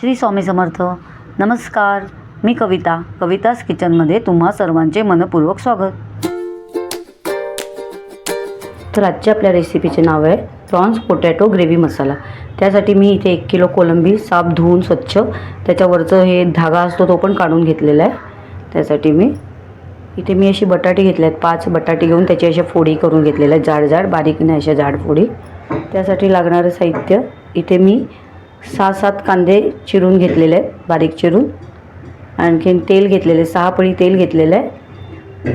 श्री स्वामी समर्थ. नमस्कार. मी कविता. कवितास किचनमध्ये तुम्हा सर्वांचे मनपूर्वक स्वागत. तर आजच्या आपल्या रेसिपीचे नाव आहे प्रॉन्स पोटॅटो ग्रेव्ही मसाला त्यासाठी मी इथे एक किलो कोलंबी साफ धुवून स्वच्छ त्याच्यावरचं हे धागा असतो तो पण काढून घेतलेला आहे. त्यासाठी मी इथे मी अशी बटाटे घेतले आहेत पाच बटाटे घेऊन त्याची अशा फोडी करून घेतलेल्या आहेत जाड जाड बारीक नाही अशा जाड फोडी. त्यासाठी लागणारं साहित्य इथे मी सहा सात कांदे चिरून घेतलेले आहेत बारीक चिरून. आणखीन तेल घेतलेले सहा पळी तेल घेतलेलं आहे.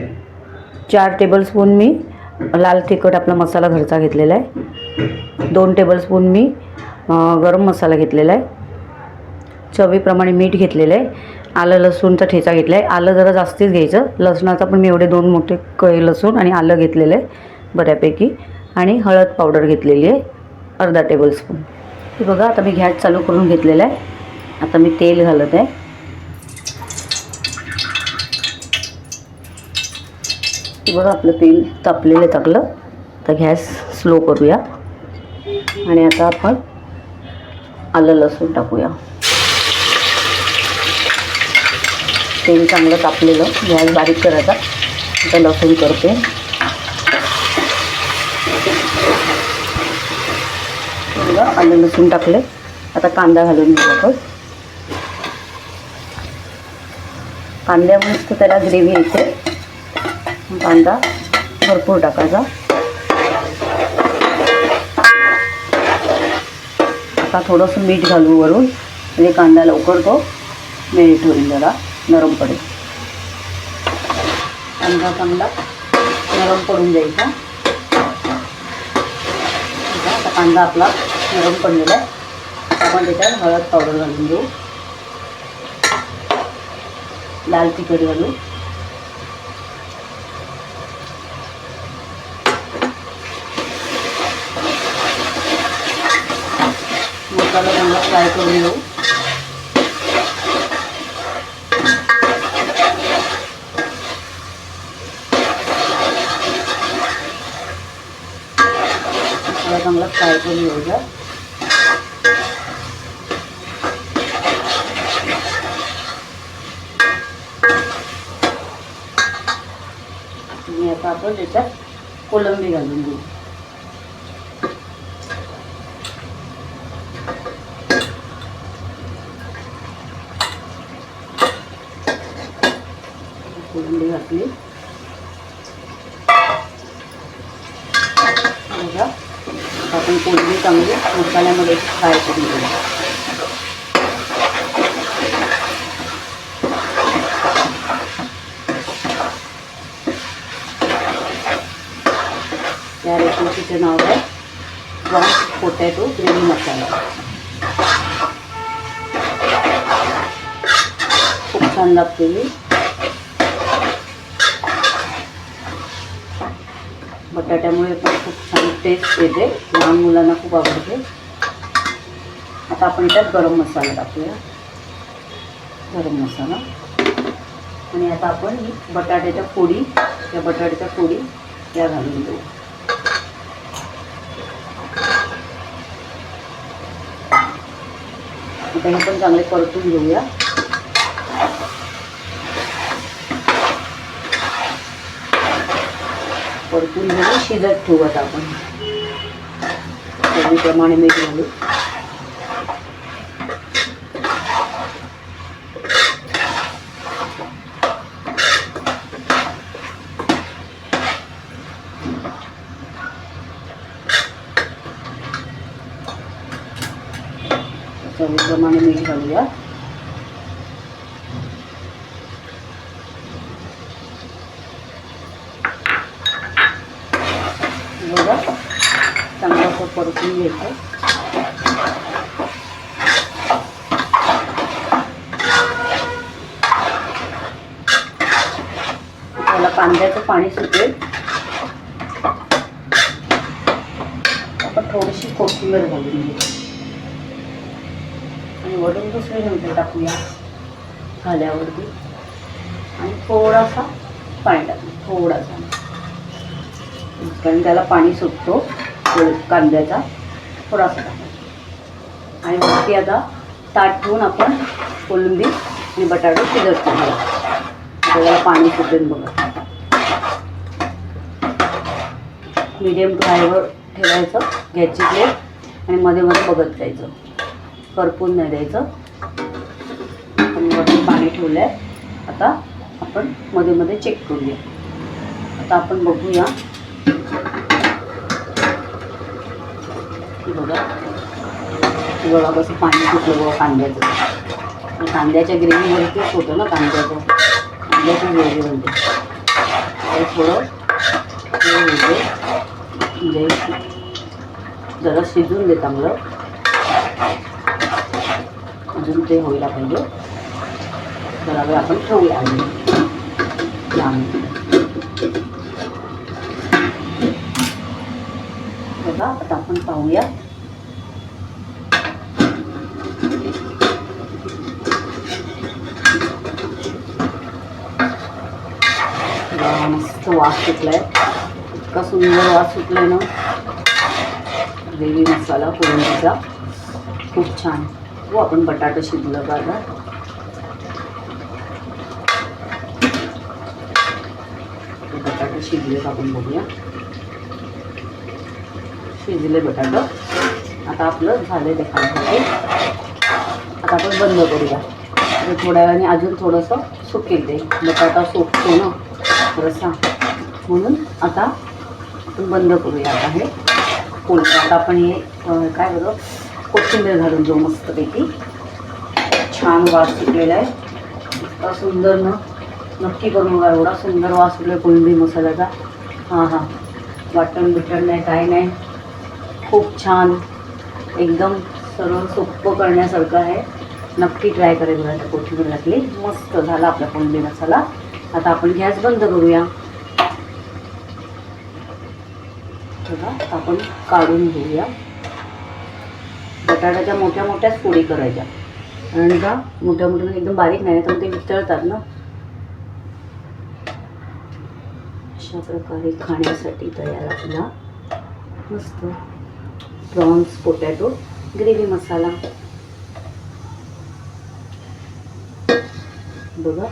चार टेबलस्पून मी लाल तिखट आपला मसाला घरचा घेतलेला आहे. दोन टेबलस्पून मी गरम मसाला घेतलेला आहे. चवीप्रमाणे मीठ घेतलेलं आहे. आलं लसूणचा ठेचा घेतला आहे. आलं जरा जास्तीच घ्यायचं. लसणाचा पण मी एवढे दोन मोठे कळे लसूण आणि आलं घेतलेलं आहे बऱ्यापैकी. आणि हळद पावडर घेतलेली आहे. अर्धा टेबलस्पून हे बघा आता मी गॅस चालू करून घेतलेला आहे. आता मी तेल घालत आहे. हे बघा आपलं तेल तापलेलं आहे चांगलं. आता गॅस स्लो करूया. आणि आता आपण आलं लसूण टाकूया. तेल चांगलं तापलेलं. गॅस बारीक करायचा. आता लसूण करते. बघा आलं लसूण टाकले आता कांदा घालून घेऊ आपण. कांद्यामुळेच त्याला ग्रेव्ही येते. कांदा भरपूर टाकायचा. आता थोडंसं मीठ घालू वरून म्हणजे कांदा लवकर तो मेल्ट होईल जरा नरम पडेल. कांदा चांगला नरम पडून द्यायचा आता कांदा आपला नरम पडलेला आहे आता आपण त्याच्यात हळद पावडर घालून देऊ लाल तिखट घालू मसाला चांगला फ्राय करून घेऊ मसाला चांगला फ्राय करून घ्यायचा आणि आता आपण त्याच्यात कोलंबी घालून घेऊ कोलंबी घातली. आपण कोलंबी चांगली मसाल्यामध्ये फ्राय करून घेऊ या रेसिपीचे नाव आहे. Prawns potato gravy masala. खूप छान लागते बटाट्यामुळे पण खूप छान टेस्ट येते. लहान मुलांना खूप आवडते. आता आपण त्यात गरम मसाला टाकूया. गरम मसाला. आणि आता आपण बटाट्याच्या फोडी या बटाट्याच्या फोडी या घालून देऊ आता हे पण चांगले परतून घेऊया. परतून घेऊन शिजत ठेवू आता आपण. त्याप्रमाणे मीठ घालू. चवीप्रमाणे मीठ घालूया. बघा चांगलं असं परतून घ्यायचं कांद्याचं पाणी सुटेल. आपण थोडीशी कोथिंबीर घालून घेऊ. आणि वरून दुसरी नंतर टाकूया झाल्यावरती आणि थोडासा पाणी टाकूया थोडासा. कारण त्याला पाणी सुटतो कांद्याचा. थोडासा टाकायचा आणि वरती आता ताट ठेवून आपण कोलंबी आणि बटाटे शिजत त्याला पाणी सुटेल बघा. मीडियम टू ठेवायचं घ्यायची प्लेट आणि मध्ये मध्ये बघत जायचं. करपून नाही द्यायचं वरती पाणी ठेवलं आहे आता आपण मध्ये मध्ये चेक करूया. आता आपण बघूया. बघा बघा. कसं पाणी सुटलं बघा कांद्याचं. कांद्याच्या ग्रेव्हीवरतीच होतं ना कांद्याचं. कांद्याची ग्रेव्ही म्हणते. थोडं हे होते. म्हणजे जरा शिजून दे चांगलं. अजून ते व्हायला पाहिजे जरा वेळ आपण ठेवूया. अजून लहान बघा आता आपण पाहूया. मस्त वास सुटलाय. इतका सुंदर वास सुटलाय ना. ग्रेव्ही मसाला पुरणीचा. खूप छान. हो आपण बटाटा शिजलं बघा. बटाटे शिजले का आपण बघूया. शिजले बटाटं. आता आपलं झालं ते आता आपण बंद करूया. म्हणजे थोड्या वेळाने अजून थोडंसं सुकेल ते. बटाटा सुकतो ना थोडंसा. म्हणून आता आपण बंद करूया आता हे. कोल आता आपण हे काय बरं? कोथिंबीर घालून जाऊ मस्तपैकी. छान वास सुटलेला आहे इतका सुंदर ना. नक्की करून बघा एवढा सुंदर वास सुटला कोळंबी मसाल्याचा. हां हां. वाटण बिटण नाही काय नाही. खूप छान. एकदम सरळ सोप्पं करण्यासारखं आहे. नक्की ट्राय करेल बघा आता कोथिंबीर घातली मस्त झाला आपला कोळंबी मसाला. आता आपण गॅस बंद करूया. आपण काढून घेऊया. बटाट्याच्या मोठ्या मोठ्याच पोळी करायच्या. आणि का मोठ्या मोठ्या एकदम बारीक नाही तर ते वितळतात ना. अशा प्रकारे खाण्यासाठी तयार आपला मस्त प्रॉन्स पोटॅटो ग्रेव्ही मसाला बघा.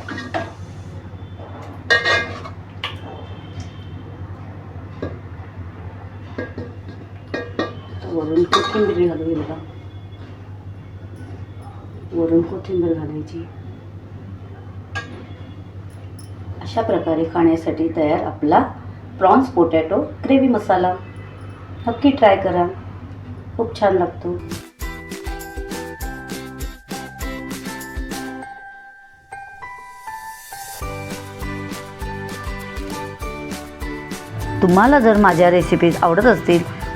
वरून कोथिंबीर घालूया का? वरून कोथिंबीर घालायची. अशा प्रकारे खाण्यासाठी तयार आपला प्रॉन्स पोटॅटो ग्रेव्ही मसाला. नक्की ट्राय करा. खूप छान लागतो. तुम्हाला जर माझ्या रेसिपीज आवडत असतील